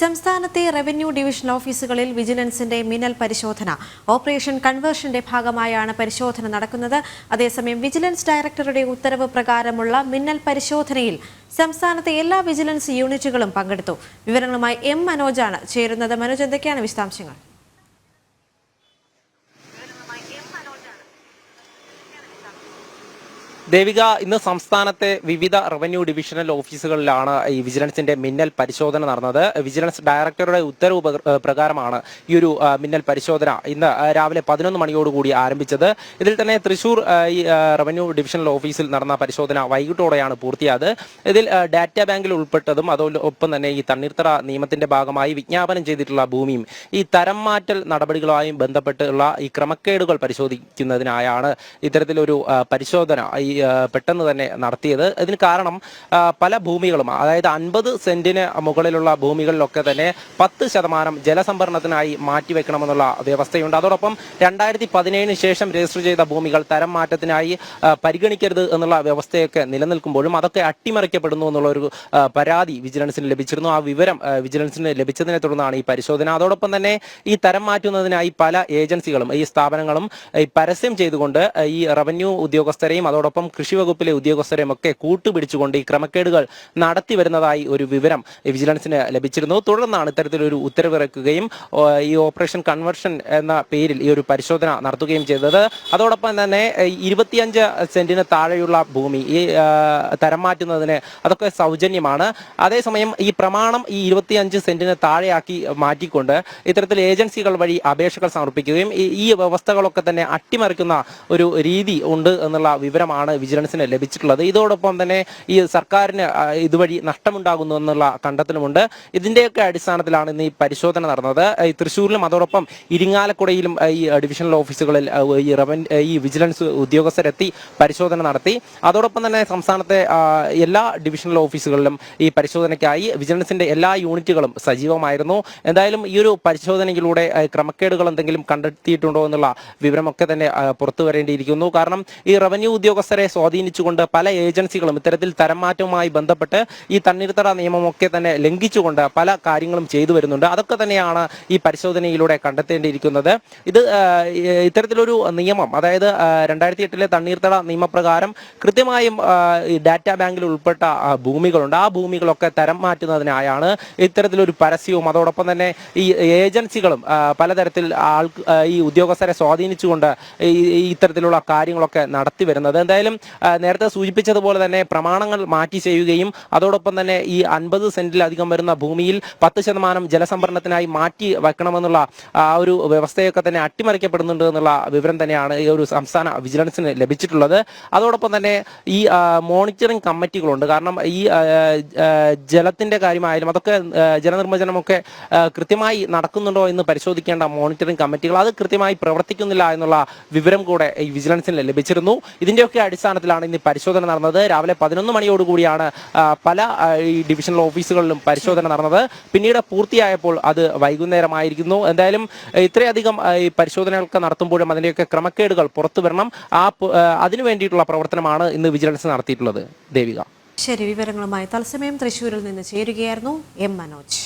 സംസ്ഥാനത്തെ revenue division ഓഫീസുകളിൽ വിജിലൻസിന്റെ മിനൽ പരിശോധന. ഓപ്പറേഷൻ കൺവേർഷന്റെ ഭാഗമായാണ് പരിശോധന നടക്കുന്നത്. അതേസമയം വിജിലൻസ് ഡയറക്ടറുടെ ഉത്തരവ് പ്രകാരമുള്ള മിന്നൽ പരിശോധനയിൽ സംസ്ഥാനത്തെ എല്ലാ വിജിലൻസ് യൂണിറ്റുകളും പങ്കെടുത്തു. വിവരങ്ങളുമായി എം മനോജാണ് ചേരുന്നത്. മനോജ് എന്തൊക്കെയാണ് വിശദാംശങ്ങൾ? ദേവിക ഇന്ന് സംസ്ഥാനത്തെ വിവിധ റവന്യൂ ഡിവിഷണൽ ഓഫീസുകളിലാണ് ഈ വിജിലൻസിന്റെ മിന്നൽ പരിശോധന നടന്നത്. വിജിലൻസ് ഡയറക്ടറുടെ ഉത്തരവ് പ്രകാരമാണ് ഈ ഒരു മിന്നൽ പരിശോധന ഇന്ന് രാവിലെ പതിനൊന്ന് മണിയോടുകൂടി ആരംഭിച്ചത്. ഇതിൽ തന്നെ തൃശൂർ ഈ റവന്യൂ ഡിവിഷണൽ ഓഫീസിൽ നടന്ന പരിശോധന വൈകിട്ടോടെയാണ് പൂർത്തിയായത്. ഇതിൽ ഡാറ്റ ബാങ്കിൽ ഉൾപ്പെട്ടതും അതോടൊപ്പം തന്നെ ഈ തണ്ണീർത്തട നിയമത്തിന്റെ ഭാഗമായി വിജ്ഞാപനം ചെയ്തിട്ടുള്ള ഭൂമിയും ഈ തരം മാറ്റൽ നടപടികളുമായും ബന്ധപ്പെട്ടുള്ള ഈ ക്രമക്കേടുകൾ പരിശോധിക്കുന്നതിനായാണ് ഇത്തരത്തിലൊരു പരിശോധന ഈ പെട്ടെന്ന് തന്നെ നടത്തിയത്. ഇതിന് കാരണം പല ഭൂമികളും അതായത് അൻപത് സെന്റിന് മുകളിലുള്ള ഭൂമികളിലൊക്കെ തന്നെ പത്ത് ശതമാനം ജലസംഭരണത്തിനായി മാറ്റിവെക്കണമെന്നുള്ള വ്യവസ്ഥയുണ്ട്. അതോടൊപ്പം രണ്ടായിരത്തി പതിനേഴിന് ശേഷം രജിസ്റ്റർ ചെയ്ത ഭൂമികൾ തരം മാറ്റത്തിനായി പരിഗണിക്കരുത് എന്നുള്ള വ്യവസ്ഥയൊക്കെ നിലനിൽക്കുമ്പോഴും അതൊക്കെ അട്ടിമറിക്കപ്പെടുന്നു എന്നുള്ള ഒരു പരാതി വിജിലൻസിന് ലഭിച്ചിരുന്നു. ആ വിവരം വിജിലൻസിന് ലഭിച്ചതിനെ തുടർന്നാണ് ഈ പരിശോധന. അതോടൊപ്പം തന്നെ ഈ തരം മാറ്റുന്നതിനായി പല ഏജൻസികളും ഈ സ്ഥാപനങ്ങളും പരസ്യം ചെയ്തുകൊണ്ട് ഈ റവന്യൂ ഉദ്യോഗസ്ഥരെയും അതോടൊപ്പം കൃഷി വകുപ്പിലെ ഉദ്യോഗസ്ഥരെയും ഒക്കെ കൂട്ടുപിടിച്ചുകൊണ്ട് ഈ ക്രമക്കേടുകൾ നടത്തി വരുന്നതായി ഒരു വിവരം വിജിലൻസിന് ലഭിച്ചിരുന്നു. തുടർന്നാണ് ഇത്തരത്തിലൊരു ഉത്തരവിറക്കുകയും ഈ ഓപ്പറേഷൻ കൺവെർഷൻ എന്ന പേരിൽ ഈ ഒരു പരിശോധന നടത്തുകയും ചെയ്തത്. അതോടൊപ്പം തന്നെ ഇരുപത്തിയഞ്ച് സെന്റിന് താഴെയുള്ള ഭൂമി ഈ തരം മാറ്റുന്നതിന് അതൊക്കെ സൗജന്യമാണ്. അതേസമയം ഈ പ്രമാണം ഈ ഇരുപത്തിയഞ്ച് സെന്റിന് താഴെയാക്കി മാറ്റിക്കൊണ്ട് ഇത്തരത്തിൽ ഏജൻസികൾ വഴി അപേക്ഷകൾ സമർപ്പിക്കുകയും ഈ വ്യവസ്ഥകളൊക്കെ തന്നെ അട്ടിമറിക്കുന്ന ഒരു രീതി ഉണ്ട് എന്നുള്ള വിവരമാണ് വിജിലൻസിന് ലഭിച്ചിട്ടുള്ളത്? ഇതോടൊപ്പം തന്നെ ഈ സർക്കാരിന് ഇതുവഴി നഷ്ടമുണ്ടാകുന്നു എന്നുള്ള കണ്ടെത്തലുമുണ്ട്. ഇതിന്റെയൊക്കെ അടിസ്ഥാനത്തിലാണ് ഇന്ന് ഈ പരിശോധന നടന്നത്. ഈ തൃശ്ശൂരിലും അതോടൊപ്പം ഇരിങ്ങാലക്കുടയിലും ഈ ഡിവിഷണൽ ഓഫീസുകളിൽ ഈ റവന്യൂ ഈ വിജിലൻസ് ഉദ്യോഗസ്ഥരെത്തി പരിശോധന നടത്തി. അതോടൊപ്പം തന്നെ സംസ്ഥാനത്തെ എല്ലാ ഡിവിഷണൽ ഓഫീസുകളിലും ഈ പരിശോധനയ്ക്കായി വിജിലൻസിന്റെ എല്ലാ യൂണിറ്റുകളും സജീവമായിരുന്നു. എന്തായാലും ഈ ഒരു പരിശോധനയിലൂടെ ക്രമക്കേടുകൾ എന്തെങ്കിലും കണ്ടെത്തിയിട്ടുണ്ടോ എന്നുള്ള വിവരമൊക്കെ തന്നെ പുറത്തു വരേണ്ടിയിരിക്കുന്നു കാരണം ഈ റവന്യൂ ഉദ്യോഗസ്ഥരെ സ്വാധീനിച്ചുകൊണ്ട് പല ഏജൻസികളും ഇത്തരത്തിൽ തരംമാറ്റവുമായി ബന്ധപ്പെട്ട് ഈ തണ്ണീർത്തട നിയമമൊക്കെ തന്നെ ലംഘിച്ചുകൊണ്ട് പല കാര്യങ്ങളും ചെയ്തു വരുന്നുണ്ട്. അതൊക്കെ തന്നെയാണ് ഈ പരിശോധനയിലൂടെ കണ്ടെത്തേണ്ടിയിരിക്കുന്നത്. ഇത് ഇത്തരത്തിലൊരു നിയമം അതായത് രണ്ടായിരത്തി എട്ടിലെ തണ്ണീർത്തട നിയമപ്രകാരം കൃത്യമായും ഡാറ്റ ബാങ്കിൽ ഉൾപ്പെട്ട ഭൂമികളുണ്ട്. ആ ഭൂമികളൊക്കെ തരം മാറ്റുന്നതിനായാണ് ഇത്തരത്തിലൊരു പരസ്യവും അതോടൊപ്പം തന്നെ ഈ ഏജൻസികളും പലതരത്തിൽ ആൾ ഈ ഉദ്യോഗസ്ഥരെ സ്വാധീനിച്ചുകൊണ്ട് ഇത്തരത്തിലുള്ള കാര്യങ്ങളൊക്കെ നടത്തി വരുന്നത്. എന്തായാലും ആ, നേരത്തെ സൂചിപ്പിച്ചതുപോലെ തന്നെ പ്രമാണങ്ങൾ മാറ്റി ചെയ്യുകയും അതോടൊപ്പം തന്നെ ഈ അൻപത് സെന്റിലധികം വരുന്ന ഭൂമിയിൽ പത്ത് ശതമാനം ജലസംഭരണത്തിനായി മാറ്റി വെക്കണമെന്നുള്ള ആ ഒരു വ്യവസ്ഥയൊക്കെ തന്നെ അട്ടിമറിക്കപ്പെടുന്നുണ്ട് എന്നുള്ള വിവരം തന്നെയാണ് ഈ ഒരു സംസ്ഥാന വിജിലൻസിന് ലഭിച്ചിട്ടുള്ളത്. അതോടൊപ്പം തന്നെ ഈ മോണിറ്ററിംഗ് കമ്മിറ്റികളുണ്ട്. കാരണം ഈ ജലത്തിന്റെ കാര്യമായാലും അതൊക്കെ ജലനിർമ്മജനമൊക്കെ കൃത്യമായി നടക്കുന്നുണ്ടോ എന്ന് പരിശോധിക്കേണ്ട മോണിറ്ററിംഗ് കമ്മിറ്റികൾ അത് കൃത്യമായി പ്രവർത്തിക്കുന്നില്ല എന്നുള്ള വിവരം കൂടെ ഈ വിജിലൻസിന് ലഭിച്ചിരുന്നു. ഇതിന്റെയൊക്കെ അടിസ്ഥാനത്തിലാണ് ഇന്ന് പരിശോധന നടന്നത്. രാവിലെ പതിനൊന്ന് മണിയോടുകൂടിയാണ് പല ഈ ഡിവിഷണൽ ഓഫീസുകളിലും പരിശോധന നടന്നത്. പിന്നീട് പൂർത്തിയായപ്പോൾ അത് വൈകുന്നേരമായിരിക്കുന്നു. എന്തായാലും ഇത്രയധികം ഈ പരിശോധനകളൊക്കെ നടത്തുമ്പോഴും അതിന്റെയൊക്കെ ക്രമക്കേടുകൾ പുറത്തു വരണം. ആ, അതിനു വേണ്ടിയിട്ടുള്ള പ്രവർത്തനമാണ് ഇന്ന് വിജിലൻസ് നടത്തിയിട്ടുള്ളത്. ദേവിക. ശരി വിവരങ്ങളുമായി തത്സമയം തൃശൂരിൽ നിന്ന് ചേരുകയായിരുന്നു എം മനോജ്.